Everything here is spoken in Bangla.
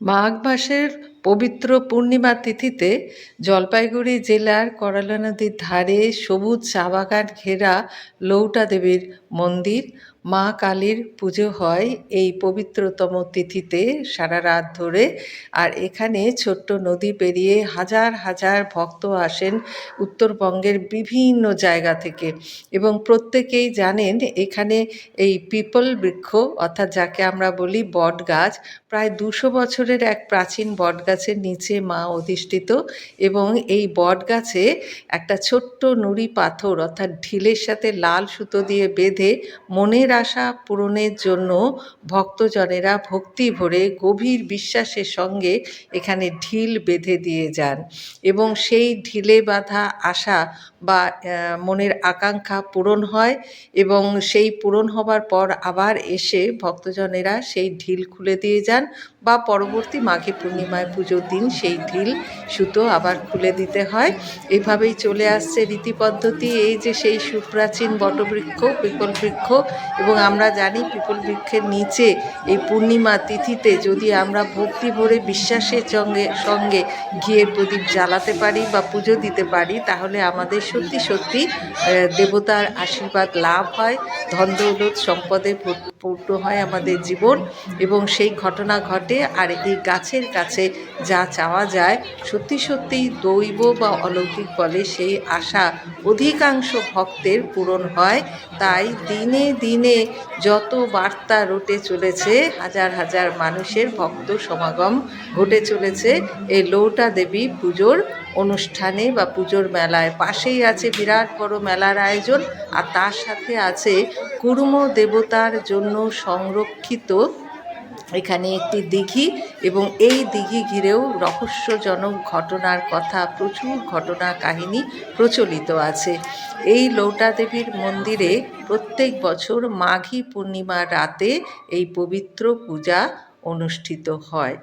মাঘ মাসের পবিত্র পূর্ণিমা তিথিতে জলপাইগুড়ি জেলার করালা নদীর ধারে সবুজ চা বাগান ঘেরা লৌটা দেবীর মন্দির মা কালীর পুজো হয় এই পবিত্রতম তিথিতে সারা রাত ধরে। আর এখানে ছোট্ট নদী পেরিয়ে হাজার হাজার ভক্ত আসেন উত্তরবঙ্গের বিভিন্ন জায়গা থেকে এবং প্রত্যেকেই জানেন এখানে এই পিপল বৃক্ষ অর্থাৎ যাকে আমরা বলি বট গাছ প্রায় দুশো বছরের এক প্রাচীন বট গাছের নিচে মা অধিষ্ঠিত এবং এই বট গাছে একটা ছোট্ট নুড়ি পাথর অর্থাৎ ঢিলের সাথে লাল সুতো দিয়ে বেঁধে মনের আশা পূরণের জন্য ভক্তজনেরা ভক্তি ভরে গভীর বিশ্বাসের সঙ্গে এখানে ঢিল বেঁধে দিয়ে যান এবং সেই ঢিলে বাঁধা আশা বা মনের আকাঙ্ক্ষা পূরণ হয় এবং সেই পূরণ হবার পর আবার এসে ভক্তজনেরা সেই ঢিল খুলে দিয়ে যান বা পরবর্তী মাঘী পূর্ণিমায় পুজোর দিন সেই ঢিল সুতো আবার খুলে দিতে হয়। এভাবেই চলে আসছে রীতি পদ্ধতি। এই যে সেই সুপ্রাচীন বটবৃক্ষ, পিপল বৃক্ষ, এবং আমরা জানি পিপল বৃক্ষের নিচে এই পূর্ণিমা তিথিতে যদি আমরা ভক্তি ভরে বিশ্বাসের সঙ্গে সঙ্গে ঘিয়ের প্রদীপ জ্বালাতে পারি বা পুজো দিতে পারি, তাহলে আমাদের সত্যি সত্যি দেবতার আশীর্বাদ লাভ হয়, ধন দৌলত, সম্পদে পূর্ণ হয় আমাদের জীবন। এবং সেই ঘটনা ঘটে আর এই গাছের কাছে যা চাওয়া যায়, সত্যি সত্যি দৈব বা অলৌকিক বলে সেই আশা অধিকাংশ ভক্তের পূরণ হয়। তাই দিনে দিনে যত বার্তা রটে চলেছে, হাজার হাজার মানুষের ভক্ত সমাগম ঘটে চলেছে। এই লৌটা দেবী পুজোর অনুষ্ঠানে বা পুজোর মেলায় পাশেই আছে বিরাট বড় মেলার আয়োজন। আর তার সাথে আছে কুর্ম দেবতার জন্য সংরক্ষিত এখানে একটি দিঘি এবং এই দিঘি ঘিরেও রহস্যজনক ঘটনার কথা, প্রচুর ঘটনা কাহিনী প্রচলিত আছে। এই লৌটা দেবীর মন্দিরে প্রত্যেক বছর মাঘী পূর্ণিমার রাতে এই পবিত্র পূজা অনুষ্ঠিত হয়।